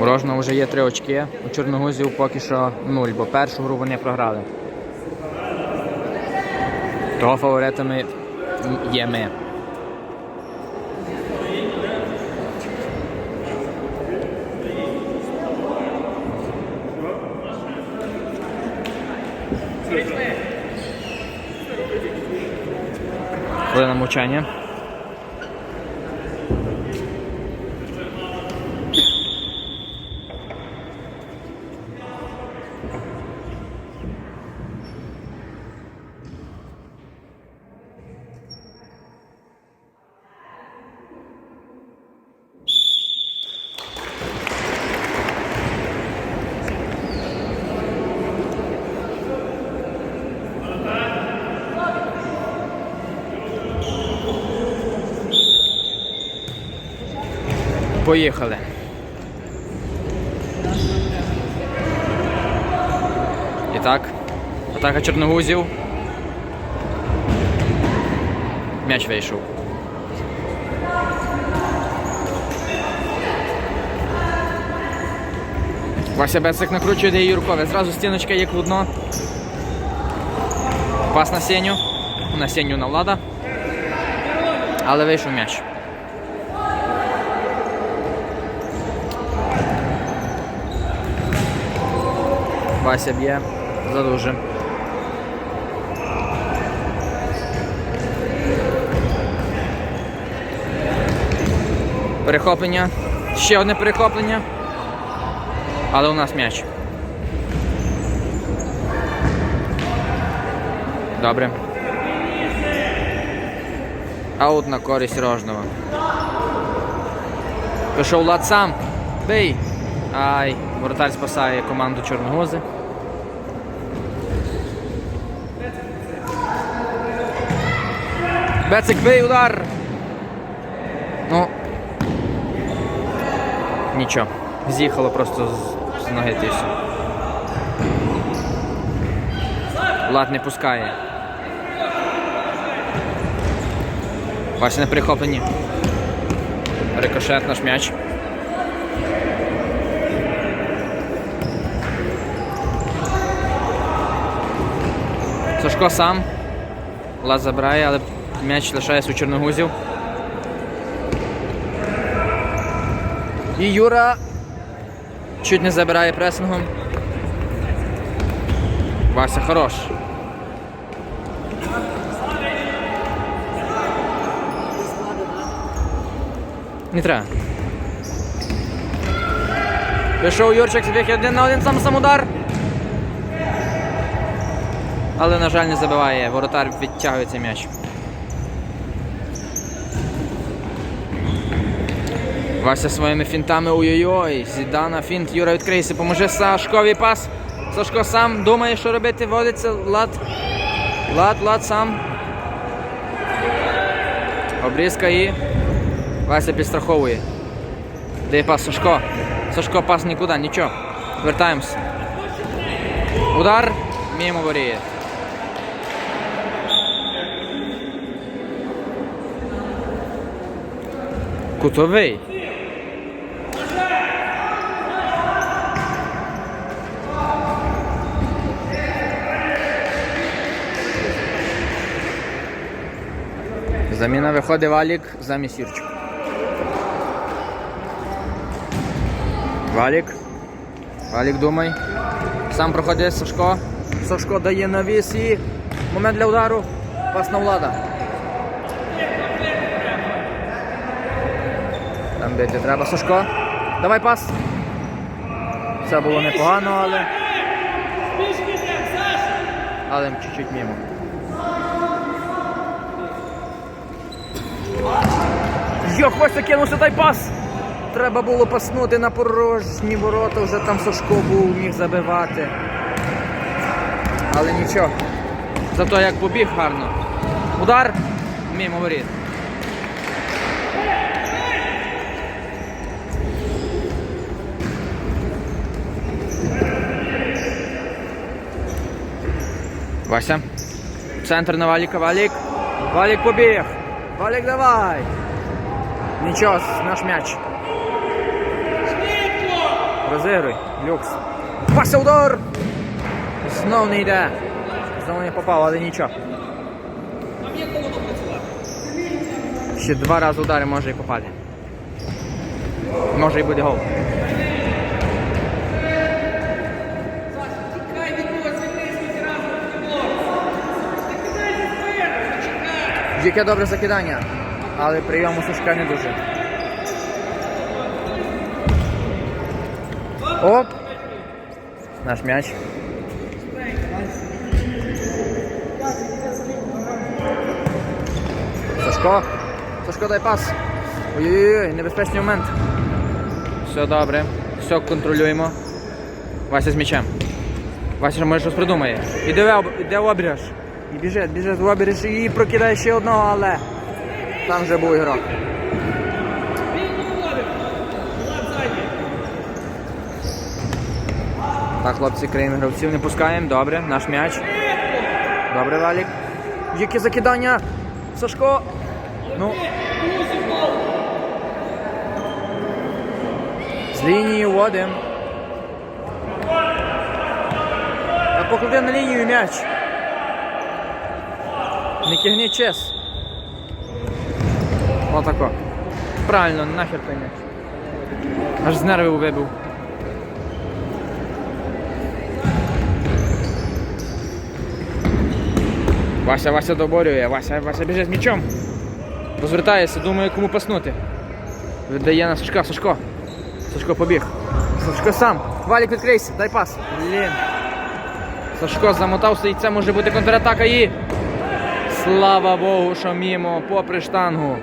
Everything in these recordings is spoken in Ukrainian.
У Рожного вже є три очки, у Чорногузів поки що нуль, бо першу гру вони програли. Того фаворитами є ми. Хвилина мовчання. Поїхали. І так, атака чорногузів. М'яч вийшов. Вася Бецик накручує де Юркове. Зразу стіночка є клудно. Пас на Сеню. На Сеню на влада. Але вийшов м'яч. Вася б'є за дуже. Перехоплення. Ще одне перехоплення. Але у нас м'яч. Добре. Аут на користь Рожного. Пішов Влад сам. Бий. Ай, воротар спасає команду Чорногози. Бецик удар. Ну. Нічого. З'їхало просто з, з ноги ти все. Влад не пускає. Вася на прихопленні. Рикошет наш м'яч. Сашко сам. Влад забирає, але м'яч лишається у чорногузів. І Юра чуть не забирає пресингом. Вася хорош. Не треба. Пішов Юрчик, збіг один на один сам сам удар. Але, на жаль, не забиває. Воротар відтягує цей м'яч. Вася своїми фінтами ой-ой-ой. Зідана фінт, Юра відкрийся, поможи Сашкові пас. Сашко сам думає, що робити, водиться лад. Лад, лад сам. Обрізка і. Вася підстраховує. Де пас Сашко? Сашко пас нікуди, нічого. Вертаємось. Удар. Мимо воріє. Кутовий. Заміна виходить Валік замість Юрчика. Валік. Валік думай. Сам проходить Сашко. Сашко дає навіс і момент для удару. Пас на влада. Там бити треба Сашко. Давай пас. Це було непогано, але. Але чуть-чуть мимо. Йо, Хвостя кинувся дай пас! Треба було паснути на порожні ворота, вже там Сашко був, міг забивати. Але нічого. Зато як побіг гарно. Удар мимо воріт. Вася. Центр на Валіка. Валік. Валік побіг. Валік давай. Нічого, наш м'яч. Розігруй. Люкс. Вася удар! Знов не йде. Знову не попав, але нічого. Ще два рази удари може і попаде. Може і буде гол. Яке добре закидання, але прийом у Сушка не дуже. Оп! Наш м'яч. Сашко. Сашко, дай пас. Ой-ой-ой, небезпечний момент. Все добре. Все контролюємо. Вася з м'ячем. Вася може щось придумає. Іде, іде обріж. І біжить, біжить в обріж і прокидає ще одного, але там вже був ігрок. Так, хлопці, країни гравців не пускаємо. Добре, наш м'яч. Добре, Валік. Яке закидання? Сашко. Ну. З лінії вводим. А поклади на лінію м'яч. Не тягни чес. Отако. Правильно, нахер той м'яч. Аж з нервів вибив. Вася, Вася доборює, Вася, Вася біже з м'ячом. Розвертається, думає, кому паснути. Віддає на Сашка, Сашко. Сашко побіг. Сашко сам. Валік відкрийся, дай пас. Блін. Сашко замотався і це може бути контратака і. Слава Богу, що мімо, попри штангу.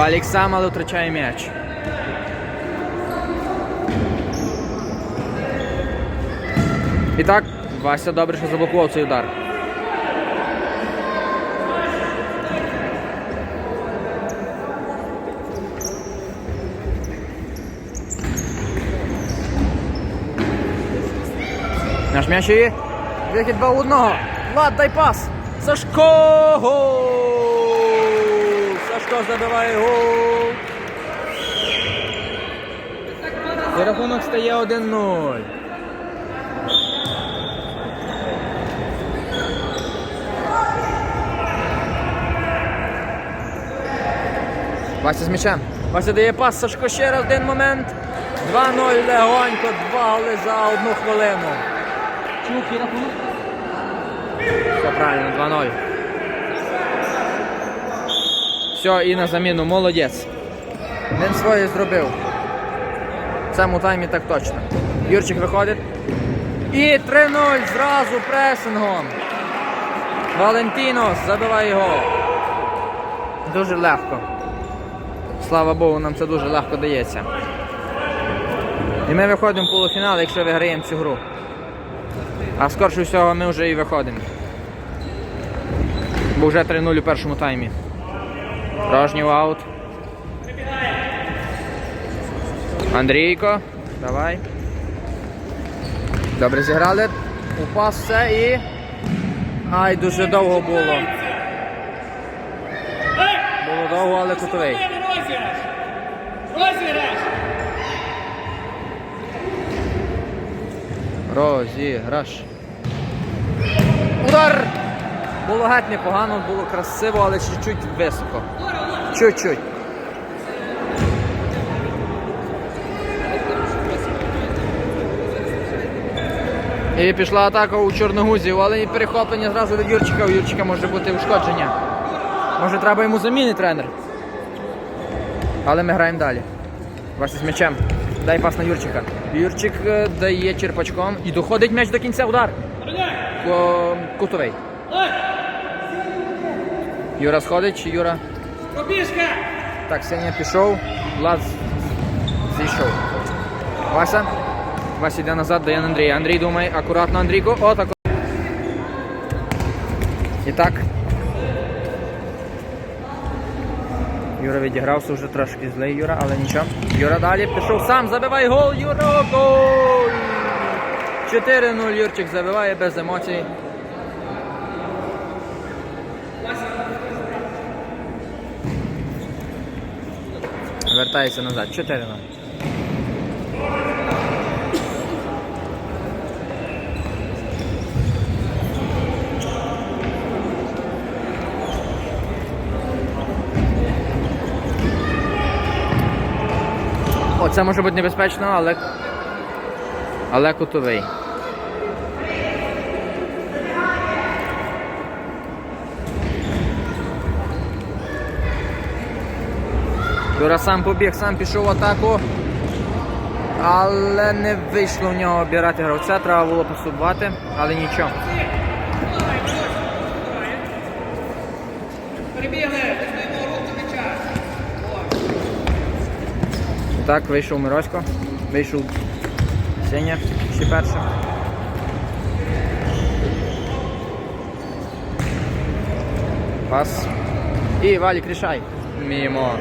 Валік сам, але втрачає м'яч. І так, Вася добре, що заблокував цей удар. Наш м'яч є. Вихід 2 одного. Влад, дай пас. Сашко! Гол! Забиває гол. І рахунок стає 1-0. Вася з м'ячем. Вася дає пас Сашко ще раз один момент. 2-0 легонько, два голи за одну хвилину. Все правильно, 2-0. Все, і на заміну, молодець. Він своє зробив. В цьому таймі так точно. Юрчик виходить. І 3-0 зразу пресингом. Валентінос забиває гол. Дуже легко. Слава Богу, нам це дуже легко дається. І ми виходимо в полуфінал, якщо виграємо цю гру. А скорше всього ми вже і виходимо. Бо вже 3-0 у першому таймі. Порожній аут. Андрійко, давай. Добре зіграли. Упас все і. Ай, дуже довго було. Було довго, але кутовий. Розіграш! Розіграш! Удар! Було геть непогано, було красиво, але чуть-чуть високо. Чуть-чуть. І пішла атака у чорногузів, але і перехоплення зразу від Юрчика. У Юрчика може бути ушкодження. Може треба йому заміни тренер. Але ми граємо далі. Вася з м'ячем. Дай пас на Юрчика. Юрчик е, дає черпачком і доходить м'яч до кінця удар. Кутовий. Юра сходить, чи Юра. Пробіжка! Так, Сеня пішов, Влад зійшов. Вася. Вася йде назад, дає на Андрія. Андрій думає, акуратно Андрійко. О, так. І так. Юра відігрався вже трошки злий Юра, але нічого. Юра далі пішов сам, забивай гол, Юра, гол! 4-0 Юрчик забиває без емоцій. Вертається назад. 4-0. О, може бути небезпечно, але. Але кутовий. Юра сам побіг, сам пішов в атаку. Але не вийшло в нього обірати гравця, треба було посубати, але нічого. М'яча. Так, вийшов Миросько, вийшов Сеня ще перший. Пас. І Валік рішай. Мімо.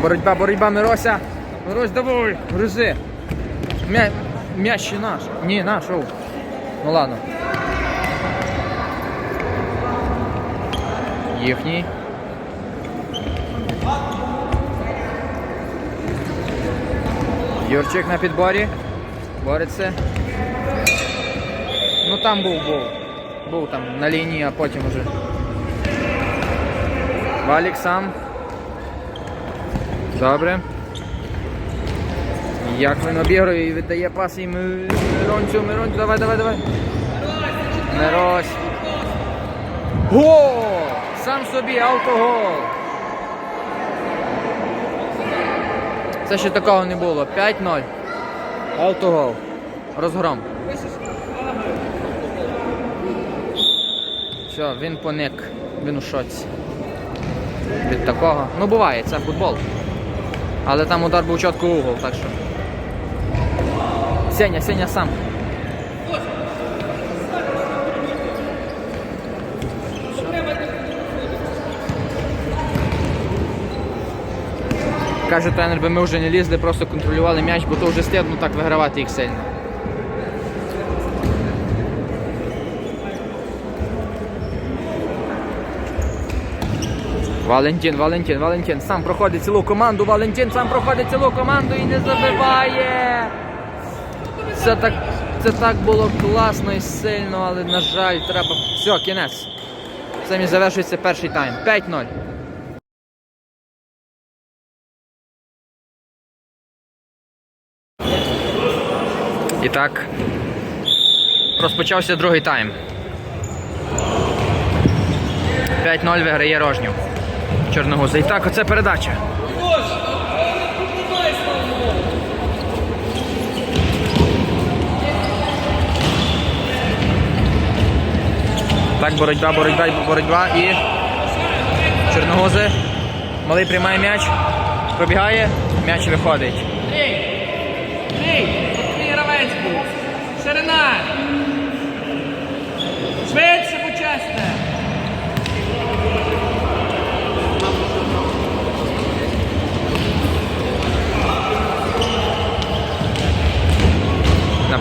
Боротьба, боротьба, Мирося. Мирось, давай, гризи. М'я... М'яч ще наш. Ні, наш, оу. Ну ладно. Їхній. Юрчик на підборі. Бореться. Ну там був, був. Був там на лінії, а потім уже. Валік сам. Добре. Як він обігрує і віддає пас і Миронцю, Миронцю, давай, давай, давай. Мирось. Гол! Сам собі автогол. Це ще такого не було. 5-0. Автогол. Розгром. Все, він поник. Він у шоці. Від такого. Ну буває, це футбол. Але там удар був чітко угол, так що. Сеня, Сеня сам. Каже тренер, би ми вже не лізли, просто контролювали м'яч, бо то вже стидно так вигравати їх сильно. Валентин, Валентин, Валентин сам проходить цілу команду, Валентин сам проходить цілу команду і не забиває. Це так, це так було класно і сильно, але на жаль, треба. Все, кінець. Цим і завершується перший тайм. 5-0. І так, розпочався другий тайм. 5-0 виграє Рожнів. Чорногуза. І так, оце передача. Так, боротьба, боротьба, боротьба і Чорногузи. Малий приймає м'яч, пробігає, м'яч виходить. Ширина! Швидше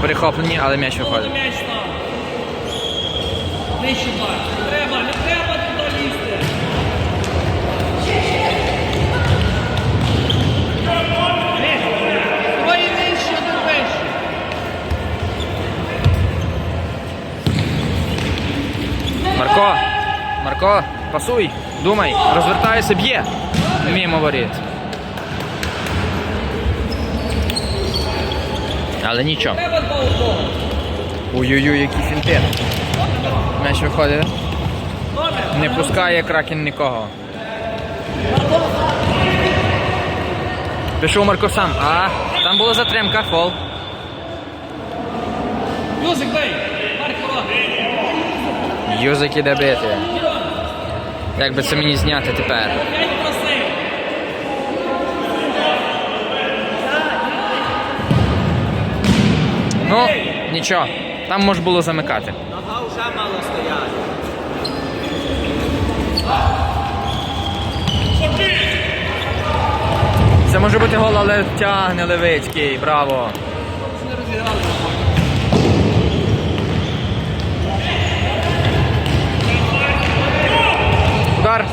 На перехопленні, але м'яч виходить. М'яч там. Нижче бар. Не треба, не треба туди лізти. Твої нижче, один вище. Марко! Марко, пасуй, думай, розвертайся, б'є. Мимо воріт. Але нічого. Ой-ой-ой, які фінти. М'яч виходить. Не пускає кракен нікого. Пішов Марко сам. А, там була затримка, фол. Юзик бей. Юзик іде бити. Як би це мені зняти тепер? Ну, нічого, там можна було замикати. Нога вже мало стояти. Це може бути гол, але тягне Левицький. Браво. Не розіграли. Удар.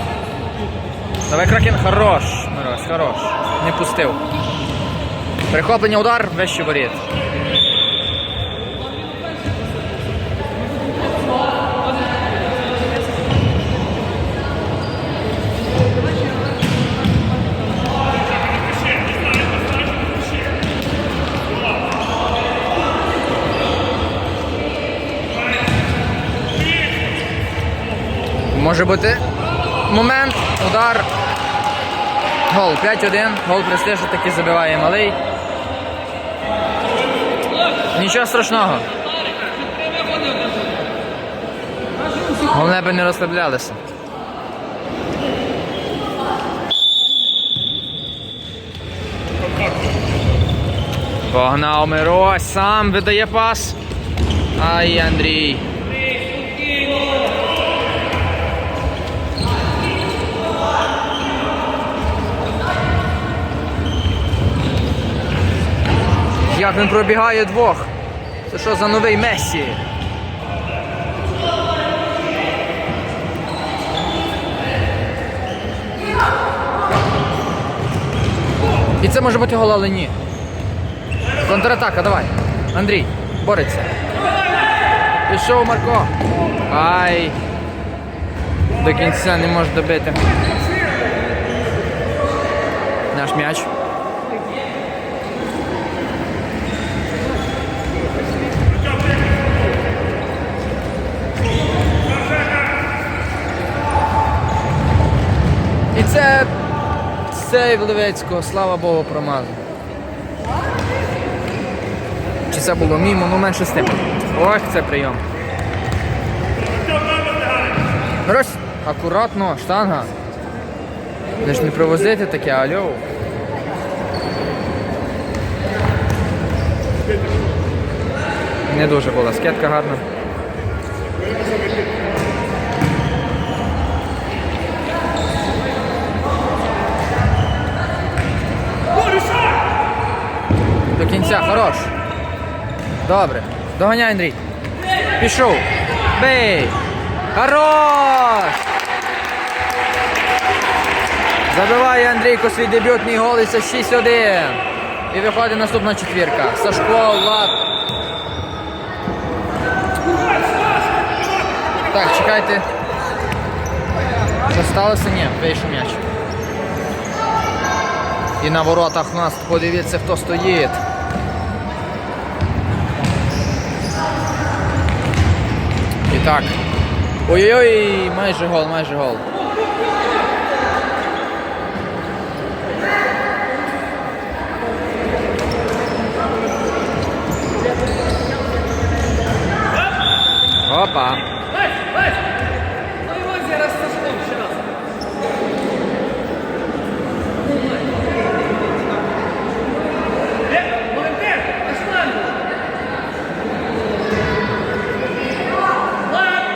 Давай Кракен. Хорош. Мирос, хорош. Не пустив. Перехоплення удар, вище воріт. Може бути момент, удар. Гол 5-1. Гол престижу таки забиває малий. Нічого страшного. Головне би не розслаблялися. Погнав Мирось, сам видає пас. Ай, Андрій. Як він пробігає двох. Це що за новий Мессі? І це може бути гол, але ні. Контратака, давай. Андрій, бореться. Пішов Марко. Ай. До кінця не може добити. Наш м'яч. І це сейв Левецького, слава Богу, промазав. Чи це було мімо, ну менше з тим. Ох, це прийом. Рось, акуратно, штанга. Не ж не привозити таке, альо. Не дуже була скетка гарна. До кінця, хорош. Добре. Доганяй, Андрій. Пішов. Бей. Хорош! Забиває Андрійко свій дебютний гол і це 6-1. І виходить наступна четвірка. Сашко, Влад. Так, чекайте. Що? Ні, вийшов м'яч. І на воротах у нас подивіться, хто стоїть. Так. Ой-ой-ой, майже гол, майже гол. Опа. Лесь, Лесь! Ну його зараз Сашком ще раз. Е, Валентин, Аслан! Влад!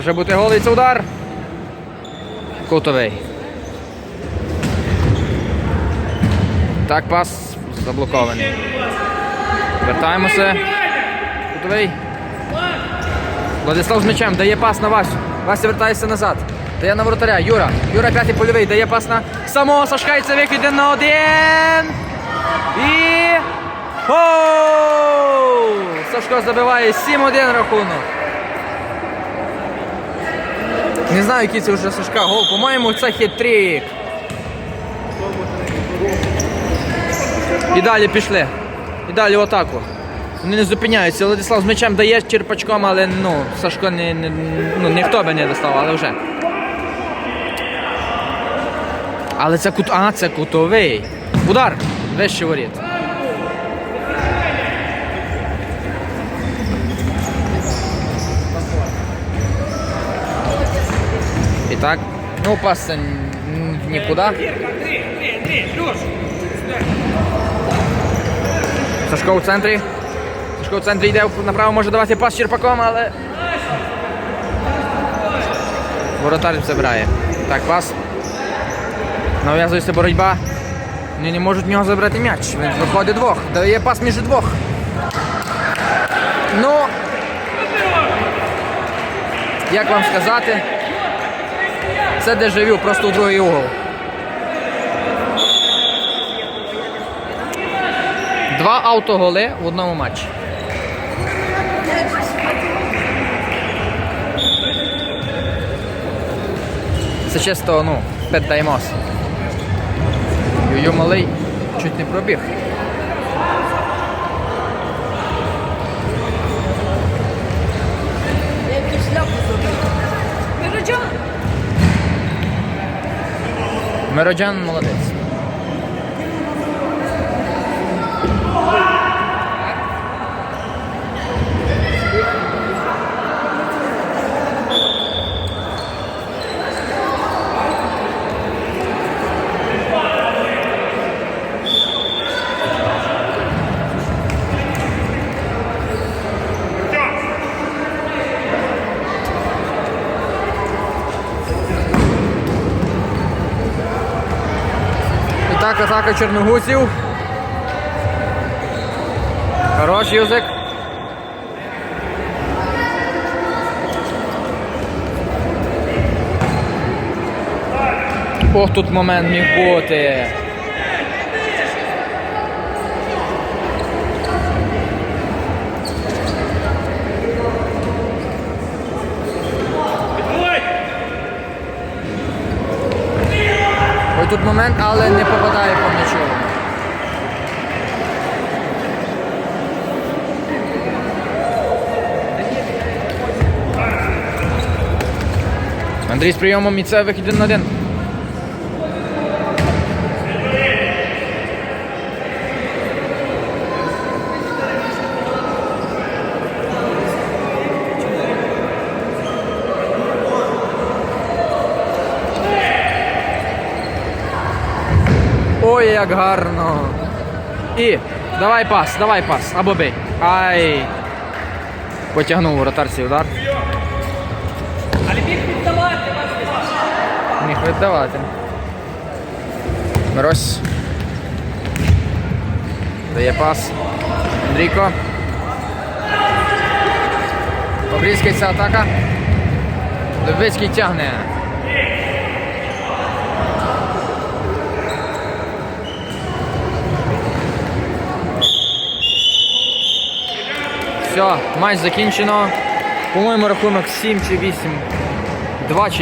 Може бути голий це удар. Кутовий. Так, пас заблокований. Вертаємося. Кутовий. Владислав з м'ячем дає пас на Васю. Вася вертається назад. Дає на воротаря. Юра. Юра п'ятий польовий. Дає пас на самого Сашка і це один на один. І. Гол! Сашко забиває 7-1 рахунок. Не знаю, який це вже Сашка гол. По-моєму, це хитрик. І далі пішли. І далі в атаку. Вони не зупиняються. Владислав з м'ячем дає черпачком, але ну, Сашко не, не, ну, ніхто би не достав, але вже. Але це кут. А, це кутовий. Удар. Вище воріт. Ну, пас це н- нікуди. Андрій, Андрій, Андрій, Льош! Сашко у центрі. Сашко у центрі йде направо, може давати пас Черпаком, але. Воротар забирає. Так, пас. Нав'язується боротьба. Вони не можуть в нього забрати м'яч. Він виходить двох. Дає пас між двох. Ну. Як вам сказати? Це дежавю, просто у другий угол. Два автоголи в одному матчі. Це чисто, ну, піддаємось. Йо-йо малий чуть не пробіг. Мироджан молодець. І так, атака чорногузів. Хорош юзик. Ох, тут момент міг бути. Тут момент, але не попадає по м'ячу. Андрій з прийомом і це вихід один на один. Ой, як гарно. І давай пас, давай пас, або бий. Ай. Потягнув воротарці удар. Але міг віддавати. Міг віддавати. Мирось. Дає пас. Андрійко. Обрізкається атака. Левицький тягне. Все, матч закінчено. По-моєму, рахунок 7 чи 8. 2 чи